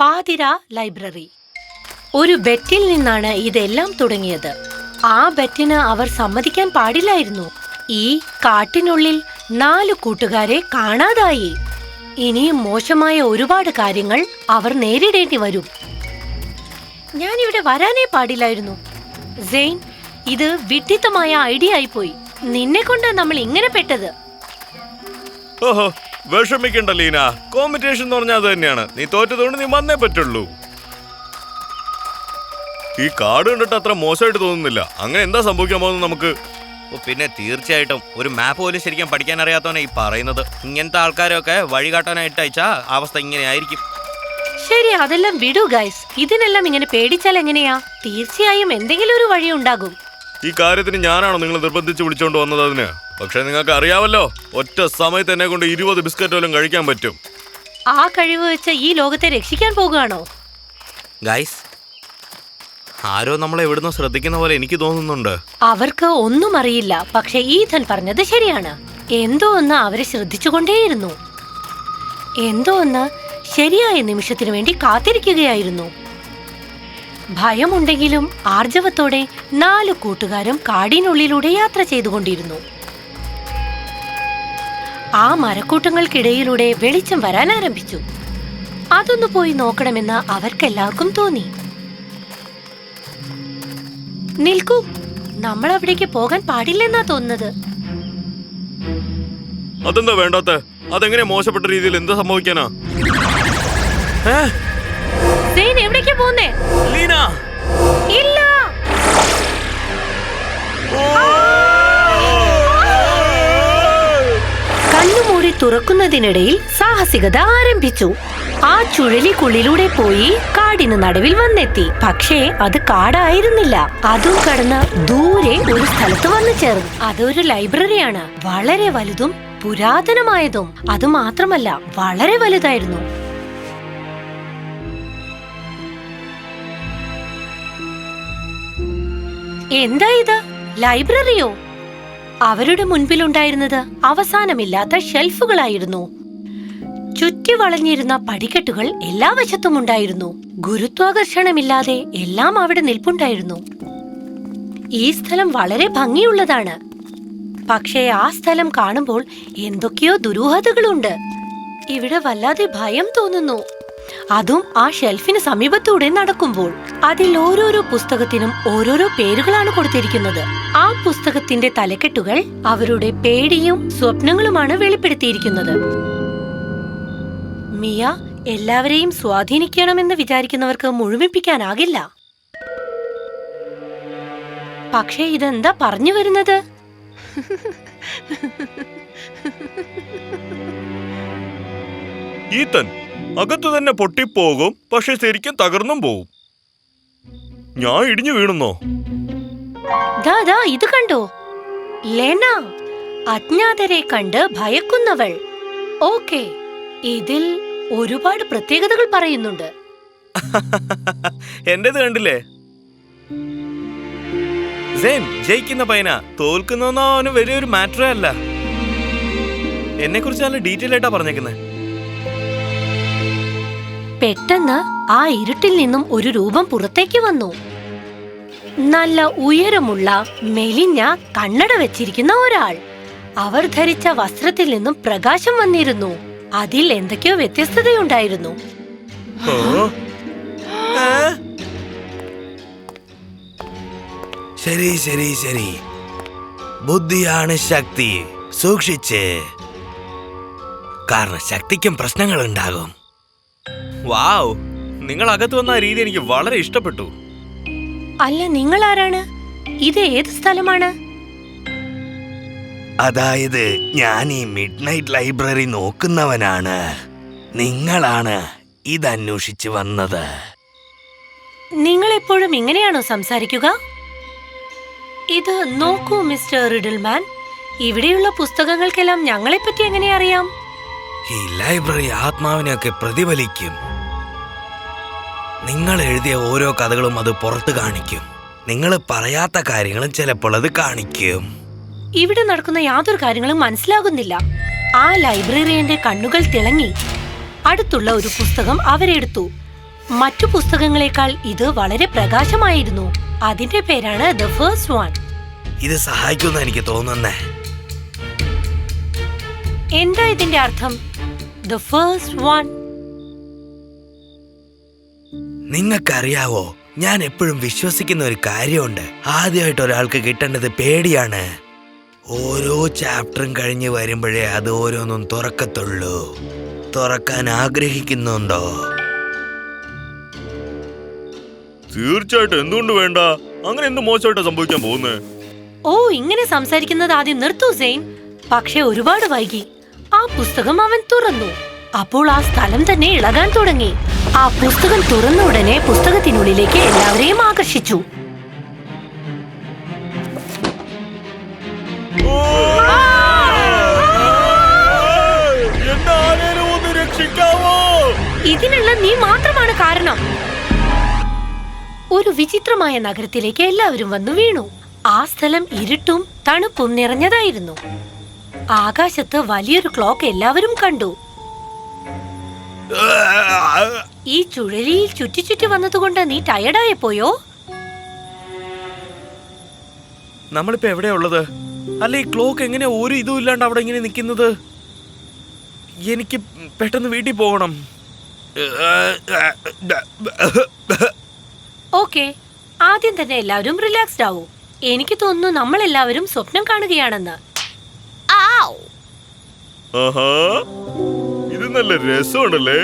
പാതിര library. ഒരു ബെറ്റിൽ നിന്നാണ് ഇതെല്ലാം തുടങ്ങിയത്. ആ ബെറ്റിന് അവർ സമ്മതിക്കാൻ പാടില്ലായിരുന്നു. ഈ കാട്ടിനുള്ളിൽ നാല് കൂട്ടുകാരെ കാണാതായി. ഇനിയും മോശമായ ഒരുപാട് കാര്യങ്ങൾ അവർ നേരിടേണ്ടി വരും. ഞാൻ ഇവിടെ വരാനേ പാടില്ലായിരുന്നു. സെയിൻ ഇത് വിഡ്ഢിത്തമായ ഐഡിയ ആയിപ്പോയി നിന്നെ കൊണ്ട് നമ്മൾ ഇങ്ങനെ പെട്ടത്? ഓഹോ വിഷമിക്കണ്ട ലീന. കോമ്പറ്റീഷൻ എന്ന് പറഞ്ഞാൽ അത് തന്നെയാണ്. നീ തോറ്റതുകൊണ്ട് നീ വന്നേ പറ്റുള്ളൂ. ഈ കാർഡ് കണ്ടിട്ട് അത്ര മോശമായിട്ട് തോന്നുന്നില്ല. അങ്ങനെ എന്താ സംഭവിക്കാൻ പോകുന്നത് നമുക്ക്? ഓ, പിന്നെ തീർച്ചയായിട്ടും ഒരു മാപ്പ് പോലും ശരിക്കും പഠിക്കാൻ അറിയാത്തവനെ ഈ പറയുന്നത്. ഇങ്ങനത്തെ ആൾക്കാരൊക്കെ വഴി കാട്ടാനായിട്ട് അയച്ചാ അവസ്ഥ ഇങ്ങനെ ആയിരിക്കും ശരി അതെല്ലാം വിടൂ ഗൈസ് ഇതിനെല്ലാം ഇങ്ങനെ പേടിച്ചാൽ എങ്ങനെയാ? തീർച്ചയായും എന്തെങ്കിലും ഒരു വഴി ഉണ്ടാകും. ഈ കാര്യത്തിന് ഞാനാണോ നിങ്ങൾ നിർബന്ധിച്ച് വിളിച്ചോണ്ട് വന്നത് അതിന്? പക്ഷെ നിങ്ങൾക്ക് അറിയാമല്ലോ ഒറ്റ സമയത്ത് എന്നെ കൊണ്ട് ഇരുപത് ബിസ്ക്കറ്റ് പോലും കഴിക്കാൻ പറ്റും. ആ കഴിവ് വെച്ച് ഈ ലോകത്തെ രക്ഷിക്കാൻ പോകുകയാണോ? ഗൈസ് ആരോ നമ്മളെ എവിടുന്നോ ശ്രദ്ധിക്കുന്ന പോലെ എനിക്ക് തോന്നുന്നുണ്ട്. അവർക്ക് ഒന്നും അറിയില്ല പക്ഷെ ഈഥൻ പറഞ്ഞത് ശരിയാണ്. എന്തോ ഒന്ന് അവരെ ശ്രദ്ധിച്ചുകൊണ്ടേയിരുന്നു. എന്തോ ഒന്ന് ശരിയായ നിമിഷത്തിനു വേണ്ടി കാത്തിരിക്കുകയായിരുന്നു. ഭയമുണ്ടെങ്കിലും ആർജവത്തോടെ നാല് കൂട്ടുകാരും കാടിനുള്ളിലൂടെ യാത്ര ചെയ്തുകൊണ്ടിരുന്നു. ആ മരക്കൂട്ടങ്ങൾക്കിടയിലൂടെ വെളിച്ചം വരാൻ ആരംഭിച്ചു. അതൊന്ന് പോയി നോക്കണമെന്ന് അവർക്കെല്ലാവർക്കും തോന്നി. നിൽക്കൂ നമ്മൾ അവിടേക്ക് പോകാൻ പാടില്ലെന്നാ തോന്നുന്നത്. അതെന്താ വേണ്ടാത്ത? അതെങ്ങനെ മോശപ്പെട്ട രീതിയിൽ എന്താ സംഭവിക്കാനാ? എവിടേക്കാ പോകുന്നേ ലീന! ഇല്ല! കണ്ണുമൂടി തുറക്കുന്നതിനിടയിൽ സാഹസികത ആരംഭിച്ചു. ആ ചുഴലിക്കുള്ളിലൂടെ പോയി കാടിന് നടുവിൽ വന്നെത്തി. പക്ഷേ അത് കാടായിരുന്നില്ല. അതും കടന്ന് ദൂരെ ഒരു സ്ഥലത്ത് വന്നു ചേർന്നു. അതൊരു ലൈബ്രറിയാണ്. വളരെ വലുതും പുരാതനമായതും. അത് മാത്രമല്ല വളരെ വലുതായിരുന്നു. എന്താ ഇത്? ലൈബ്രറിയോ? അവരുടെ മുൻപിലുണ്ടായിരുന്നത് അവസാനമില്ലാത്ത ഷെൽഫുകളായിരുന്നു. ചുറ്റി വളഞ്ഞിരുന്ന പടിക്കെട്ടുകൾ എല്ലാ വശത്തും ഉണ്ടായിരുന്നു. ഗുരുത്വാകർഷണമില്ലാതെ എല്ലാം അവിടെ നിൽപ്പുണ്ടായിരുന്നു. ഈ സ്ഥലം വളരെ ഭംഗിയുള്ളതാണ്. പക്ഷേ ആ സ്ഥലം കാണുമ്പോൾ എന്തൊക്കെയോ ദുരൂഹതകളുണ്ട്. ഇവിടെ വല്ലാതെ ഭയം തോന്നുന്നു. അതും ആ ഷെൽഫിന് സമീപത്തൂടെ നടക്കുമ്പോൾ അതിൽ ഓരോരോ പുസ്തകത്തിനും ഓരോരോ പേരുകളാണ് കൊടുത്തിരിക്കുന്നത്. ആ പുസ്തകത്തിന്റെ തലക്കെട്ടുകൾ അവരുടെ പേടിയും സ്വപ്നങ്ങളുമാണ് വെളിപ്പെടുത്തിയിരിക്കുന്നത്. മിയ എല്ലാവരെയും സ്വാധീനിക്കണമെന്ന് വിചാരിക്കുന്നവർക്ക് മുഴുമിപ്പിക്കാനാകില്ല. പക്ഷേ ഇതെന്താ പറഞ്ഞു വരുന്നത്? ഈത്തൻ അകത്ത് തന്നെ പൊട്ടിപ്പോകും പക്ഷെ ശരിക്കും തകർന്നും പോവും. ഞാൻ ഇടിഞ്ഞു വീണുന്നോ? ദാ ഇത് കണ്ടോ? ലെന അജ്ഞാതരെ കണ്ട് ഭയക്കുന്നവൾ. ഓക്കെ ഇതിൽ ഒരുപാട് പ്രത്യേകതകൾ പറയുന്നുണ്ട്. എന്റേത് കണ്ടില്ലേ? ജയിക്കുന്ന പയ്യന. തോൽക്കുന്നോന്നോ അവന് വലിയൊരു മാറ്ററേ അല്ല. എന്നെ കുറിച്ച് നല്ല ഡീറ്റെയിൽ ആയിട്ടാ പറഞ്ഞേക്കുന്നത് പെട്ടെന്ന് ആ ഇരുട്ടിൽ നിന്നും ഒരു രൂപം പുറത്തേക്ക് വന്നു. നല്ല ഉയരമുള്ള മെലിഞ്ഞ കണ്ണട വെച്ചിരിക്കുന്ന ഒരാൾ. അവർ ധരിച്ച വസ്ത്രത്തിൽ നിന്നും പ്രകാശം വന്നിരുന്നു. അതിൽ എന്തൊക്കെയോ വ്യത്യസ്തതയുണ്ടായിരുന്നു. ശരി ശരി ശരി. ബുദ്ധിയാണ് ശക്തി. സൂക്ഷിച്ച്. കാരണം ശക്തിക്കും പ്രശ്നങ്ങൾ ഉണ്ടാകും വാവ്. നിങ്ങൾ അകത്ത് വന്ന ആ രീതി എനിക്ക് വളരെ ഇഷ്ടപ്പെട്ടു. അല്ല നിങ്ങൾ ആരാണ് ഇത് ഏത് സ്ഥലമാണ്? അതായത് ഞാൻ ഈ മിഡ് നൈറ്റ് ലൈബ്രറി നോക്കുന്നവനാണ്. നിങ്ങളാണ് അന്വേഷിച്ചു വന്നത്. നിങ്ങൾ എപ്പോഴും ഇങ്ങനെയാണോ സംസാരിക്കുക? ഇത് നോക്കൂ മിസ്റ്റർ റിഡിൽമാൻ. ഇവിടെയുള്ള പുസ്തകങ്ങൾക്കെല്ലാം ഞങ്ങളെപ്പറ്റി എങ്ങനെ അറിയാം? ഈ ലൈബ്രറി ആത്മാവിനെയൊക്കെ പ്രതിഫലിക്കും. നിങ്ങൾ എഴുതിയ ഓരോ കഥകളും അത് പുറത്ത് കാണിക്കും. നിങ്ങൾ പറയാത്ത കാര്യങ്ങളും ചിലപ്പോൾ അത് കാണിക്കും. ഇവിടെ നടക്കുന്ന യാതൊരു കാര്യങ്ങളും മനസ്സിലാകുന്നില്ല. ആ ലൈബ്രറിയന്റെ കണ്ണുകൾ തിളങ്ങി. അടുത്തുള്ള ഒരു പുസ്തകം അവരെടുത്തു മറ്റു പുസ്തകങ്ങളെക്കാൾ ഇത് വളരെ പ്രകാശമായിരുന്നു. അതിന്റെ പേരാണ് ദ ഫേസ്റ്റ് വൺ. ഇത് സഹായിക്കുമെന്ന് എനിക്ക് തോന്നുന്നേ. എന്താ ഇതിന്റെ അർത്ഥം? The first one. നിങ്ങൾക്കറിയാവോ ഞാൻ എപ്പോഴും വിശ്വസിക്കുന്ന ഒരു കാര്യമുണ്ട്. ആദ്യമായിട്ട് ഒരാൾക്ക് കിട്ടേണ്ടത് പേടിയാണ്. ഓരോ ചാപ്റ്ററും കഴിഞ്ഞ് വരുമ്പോഴേ അത് ഓരോന്നും തുറക്കത്തുള്ളൂ. തുറക്കാൻ ആഗ്രഹിക്കുന്നുണ്ടോ? തീർച്ചയായിട്ടും എന്തുകൊണ്ട് വേണ്ട? അങ്ങനെ എന്ത് മോശമായിട്ടാ സംഭവിക്കാൻ പോകുന്നത് ഓ ഇങ്ങനെ സംസാരിക്കുന്നത് ആദ്യം നിർത്തു സെയിൻ പക്ഷെ ഒരുപാട് വൈകി. ആ പുസ്തകം അവൻ തുറന്നു. അപ്പോൾ ആ സ്ഥലം തന്നെ ഇളകാൻ തുടങ്ങി. ആ പുസ്തകം തുറന്ന ഉടനെ പുസ്തകത്തിനുള്ളിലേക്ക് എല്ലാവരെയും ആകർഷിച്ചു. ഇതിനുള്ള നീ മാത്രമാണ് കാരണം. ഒരു വിചിത്രമായ നഗരത്തിലേക്ക് എല്ലാവരും വന്നു വീണു. ആ സ്ഥലം ഇരുട്ടും തണുപ്പും നിറഞ്ഞതായിരുന്നു. ആകാശത്ത് വലിയൊരു ക്ലോക്ക് എല്ലാവരും കണ്ടു. ഈ ചുഴലിയിൽ ചുറ്റി ചുറ്റി വന്നതുകൊണ്ട് നീ ടയർഡായി പോയോ നമ്മളിപ്പോ എവിടെയാ ഉള്ളത്? അല്ല ഈ ക്ലോക്ക് എങ്ങനെ ഒരു ഇതും ഇല്ലാണ്ട് അവിടെ ഇങ്ങനെ നിൽക്കുന്നത്? എനിക്ക് പെട്ടെന്ന് വീട്ടിൽ പോകണം. ഓക്കെ ആദ്യം തന്നെ എല്ലാവരും റിലാക്സ്ഡ് ആവൂ. എനിക്ക് തോന്നുന്നു നമ്മൾ എല്ലാവരും സ്വപ്നം കാണുകയാണെന്ന്. ആഹാ. നല്ല രസമാണല്ലേ?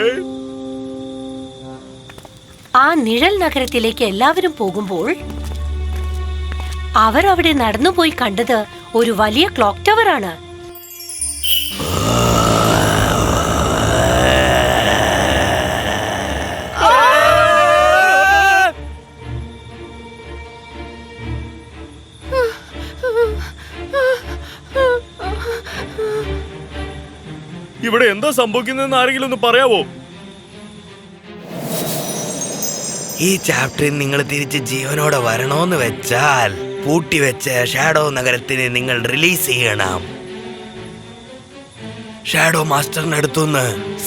ആ നിഴൽ നഗരത്തിലേക്ക് എല്ലാവരും പോകുമ്പോൾ അവർ അവിടെ നടന്നുപോയി കണ്ടത് ഒരു വലിയ ക്ലോക്ക് ടവർ ആണ് ഇവിടെ എന്താ സംഭവിക്കുന്നതെന്ന് ആരെങ്കിലും ഒന്ന് പറയാവോ? ഈ ചാപ്റ്ററിൽ നിങ്ങൾ തിരിച്ച് ജീവനോടെ വരണോന്ന് വെച്ചാൽ പൂട്ടിവെച്ച ഷാഡോ നഗരത്തിന് നിങ്ങൾ റിലീസ് ചെയ്യണം. ഷാഡോ മാസ്റ്ററിന്റെ അടുത്തുനിന്ന്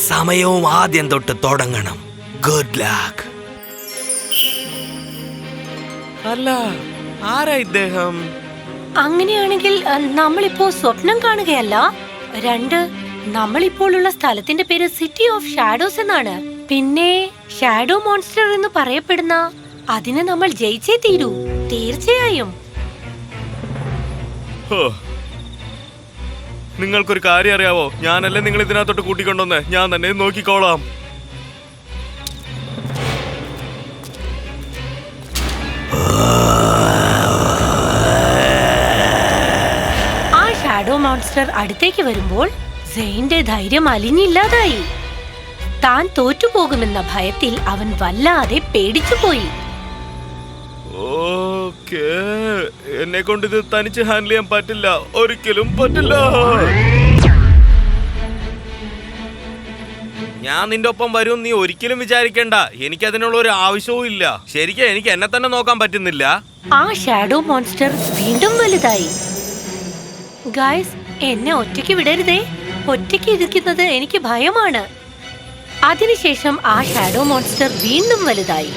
സമയവും ആദ്യം തൊട്ട് തുടങ്ങണം. ഗുഡ് ലക്ക് അല്ല ആരാ ഇദ്ദേഹം? അങ്ങനെയാണെങ്കിൽ നമ്മളിപ്പോ സ്വപ്നം കാണുകയല്ല. രണ്ട് നമ്മളിപ്പോൾ ഉള്ള സ്ഥലത്തിന്റെ പേര് സിറ്റി ഓഫ് ഷാഡോസ് എന്നാണ്. പിന്നെ ഷാഡോ മോൺസ്റ്റർ എന്ന് പറയപ്പെടുന്ന അതിനെ നമ്മൾ ജയിച്ചേ തീരൂ. തീർച്ചയായും. നിങ്ങൾക്കൊരു കാര്യം അറിയാവോ? ഞാനല്ലേ നിങ്ങൾ ഇതിനകത്തോട്ട് കൂട്ടിക്കൊണ്ടുവന്ന്? ഞാൻ തന്നെ നോക്കിക്കോളാം. ആ ഷാഡോ മോൺസ്റ്റർ അടുത്തേക്ക് വരുമ്പോൾ സെയിന്റെ ധൈര്യം അലിഞ്ഞില്ലാതായി. താൻ തോറ്റുപോകുമെന്ന ഭയത്തിൽ അവൻ വല്ലാതെ പേടിച്ചുപോയി. എന്നെ കൊണ്ട് ഇത് തനിച്ച് ഹാൻഡിൽ ചെയ്യാൻ പറ്റില്ല. ഒരിക്കലും പറ്റില്ല. ഞാൻ നിന്റെ ഒപ്പം വരും നീ ഒരിക്കലും വിചാരിക്കണ്ട. എനിക്ക് അതിനുള്ള ഒരു ആവശ്യവും ഇല്ല. ശരിക്കും എനിക്ക് എന്നെ തന്നെ നോക്കാൻ പറ്റുന്നില്ല. ആ ഷാഡോ മോൺസ്റ്റർ വീണ്ടും വലുതായി. ഗായ്സ് എന്നെ ഒറ്റയ്ക്ക് വിടരുതേ. ഒറ്റയ്ക്ക് ഇരിക്കുന്നത് എനിക്ക് ഭയമാണ്. അതിനുശേഷം ആ ഷാഡോ മോൺസ്റ്റർ വീണ്ടും വലുതായി.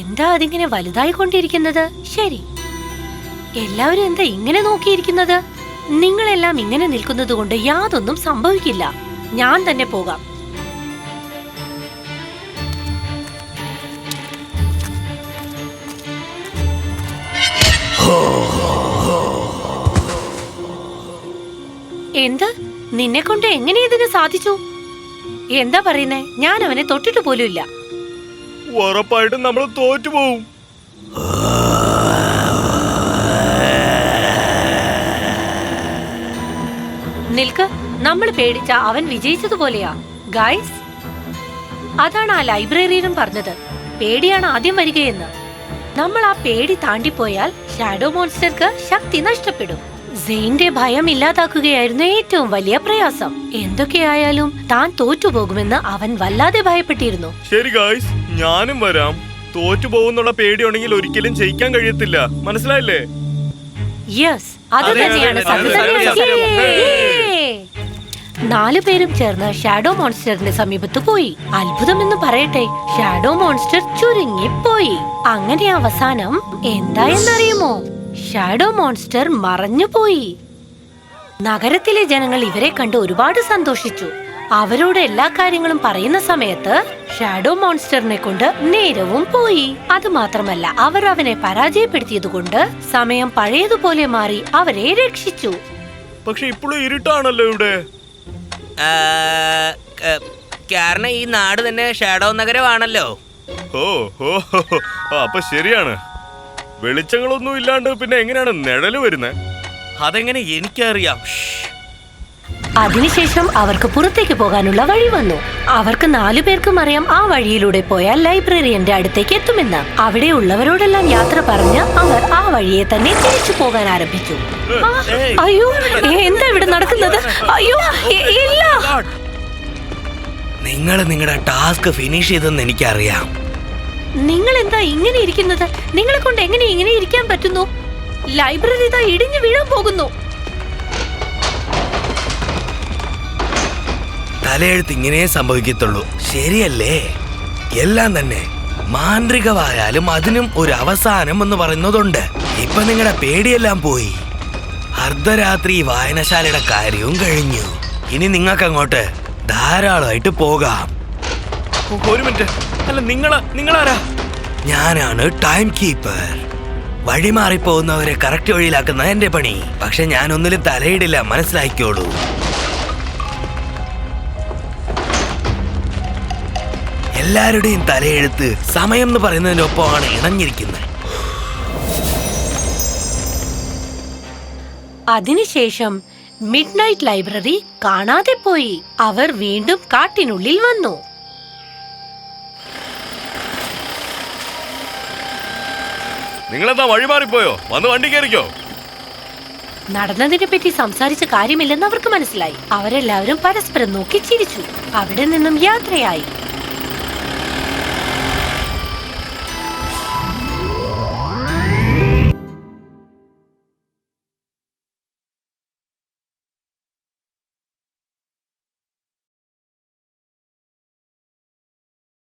എന്താ അതിങ്ങനെ വലുതായി കൊണ്ടിരിക്കുന്നത്? ശരി. എല്ലാവരും എന്താ ഇങ്ങനെ നോക്കിയിരിക്കുന്നത്? നിങ്ങളെല്ലാം ഇങ്ങനെ നിൽക്കുന്നത് കൊണ്ട് യാതൊന്നും സംഭവിക്കില്ല. ഞാൻ തന്നെ പോകാം. എന്ത്? നിന്നെ കൊണ്ട് എങ്ങനെ ഇതിന് സാധിച്ചു? എന്താ പറയുന്നേ? ഞാൻ അവനെ തൊട്ടിട്ട് പോലും ഇല്ല ഉറപ്പായിട്ടും നമ്മൾ തോറ്റുപോകും നിൽക്ക്. നമ്മൾ പേടിച്ച അവൻ വിജയിച്ചതുപോലെയാ. ഗായ്സ് അതാണ് ആ ലൈബ്രറിയിലും പറഞ്ഞത്. പേടിയാണ് ആദ്യം വരികയെന്ന്. നമ്മൾ ആ പേടി താണ്ടിപ്പോയാൽ ഷാഡോ മോൺസ്റ്റർക്ക് ശക്തി നഷ്ടപ്പെടും. സെയിന്റെ ഭയം ഇല്ലാതാക്കുകയായിരുന്നു ഏറ്റവും വലിയ പ്രയാസം. എന്തൊക്കെയായാലും താൻ തോറ്റുപോകുമെന്ന് അവൻ വല്ലാതെ ഭയപ്പെട്ടിരുന്നു. ശരി ഗായ്സ് ഞാനും വരാം. തോറ്റുപോകുന്നുള്ള പേടിയുണ്ടെങ്കിൽ ഒരിക്കലും ജയിക്കാൻ കഴിയത്തില്ല. മനസ്സിലായില്ലേ? യെസ് അത് തന്നെയാണ്! നാലു പേരും ചേർന്ന് ഷാഡോ മോൺസ്റ്ററിന്റെ സമീപത്ത് പോയി. അത്ഭുതം എന്ന് പറയട്ടെ ഷാഡോ മോൺസ്റ്റർ ചുരുങ്ങിപ്പോയി. അങ്ങനെ അവസാനം എന്തായെന്നറിയുമോ? ഷാഡോ മോൺസ്റ്റർ മറഞ്ഞുപോയി നഗരത്തിലെ ജനങ്ങൾ ഇവരെ കണ്ട് ഒരുപാട് സന്തോഷിച്ചു. അവരോട് എല്ലാ കാര്യങ്ങളും പറയുന്ന സമയത്ത് ഷാഡോ മോൺസ്റ്ററിനെ കൊണ്ട് നേരവും പോയി. അത് മാത്രമല്ല അവർ അവനെ പരാജയപ്പെടുത്തിയത് കൊണ്ട് സമയം പഴയതുപോലെ മാറി അവരെ രക്ഷിച്ചു. പക്ഷെ ഇപ്പോഴും ഇരുട്ടാണല്ലോ ഇവിടെ. കാരണം ഈ നാട് തന്നെ ഷാഡോ നഗരമാണല്ലോ. ഓ ഓ ഹോ, ഹോ. അപ്പൊ ശരിയാണ്. വെളിച്ചങ്ങളൊന്നും ഇല്ലാണ്ട് പിന്നെ എങ്ങനെയാണ് നിഴൽ വരുന്നത് അതെങ്ങനെ എനിക്കറിയാം. അതിനുശേഷം അവർക്ക് പുറത്തേക്ക് പോകാനുള്ള വഴി വന്നു. അവർക്ക് നാലു പേർക്കും അറിയാം ആ വഴിയിലൂടെ പോയാൽ ലൈബ്രറിയന്റെ അടുത്തേക്ക് എത്തുമെന്ന്. അവിടെ ഉള്ളവരോടെല്ലാം യാത്ര പറഞ്ഞ് അവർ ആ വഴിയെ തന്നെ തിരിച്ചു പോകാൻ ആരംഭിച്ചു. അയ്യോ എന്താ ഇവിടെ നടക്കുന്നത്? അയ്യോ ഇല്ല. നിങ്ങൾ നിങ്ങളുടെ ടാസ്ക് ഫിനിഷ് ചെയ്തെന്ന് എനിക്കറിയാം. നിങ്ങൾ എന്താ ഇങ്ങനെ ഇരിക്കുന്നത്? നിങ്ങളെ കൊണ്ട് എങ്ങനെ ഇങ്ങനെ ഇരിക്കാൻ പറ്റുന്നു? ലൈബ്രറി ഇതാ ഇടിഞ്ഞു വീഴാൻ പോകുന്നു. തലയെഴുത്ത് ഇങ്ങനെ സംഭവിക്കത്തുള്ളൂ. ശരിയല്ലേ? എല്ലാം തന്നെ മാന്ത്രികമായാലും അതിനും ഒരു അവസാനം എന്ന് പറയുന്നതുണ്ട്. ഇപ്പൊ നിങ്ങളുടെ പേടിയെല്ലാം പോയി. അർദ്ധരാത്രി വായനശാലയുടെ കാര്യവും കഴിഞ്ഞു. ഇനി നിങ്ങൾക്ക് അങ്ങോട്ട് ധാരാളമായിട്ട് പോകാം. ഒരു മിനിറ്റ്. അല്ല നിങ്ങളാ നിങ്ങളാരാ? ഞാനാണ് ടൈം കീപ്പർ. വഴി മാറിപ്പോകുന്നവരെ കറക്റ്റ് വഴിയിലാക്കുന്ന എന്റെ പണി. പക്ഷെ ഞാൻ ഒന്നിലും തലയിടില്ല മനസ്സിലാക്കിയോളൂ എല്ലാവരുടെയും തലയെഴുത്ത് സമയം എന്ന് പറയുന്നതിനൊപ്പമാണ് ഇണഞ്ഞിരിക്കുന്നത്. അതിനുശേഷം മിഡ് നൈറ്റ് ലൈബ്രറി കാണാതെ പോയി. അവർ വീണ്ടും കാട്ടിനുള്ളിൽ വന്നു. നിങ്ങളെന്താ വഴി മാറിപ്പോയോ വന്ന് വണ്ടി കയറിക്കോ? നടന്നതിനെ പറ്റി സംസാരിച്ച കാര്യമില്ലെന്ന് അവർക്ക് മനസ്സിലായി. അവരെല്ലാവരും പരസ്പരം നോക്കി ചിരിച്ചു. അവിടെ നിന്നും യാത്രയായി.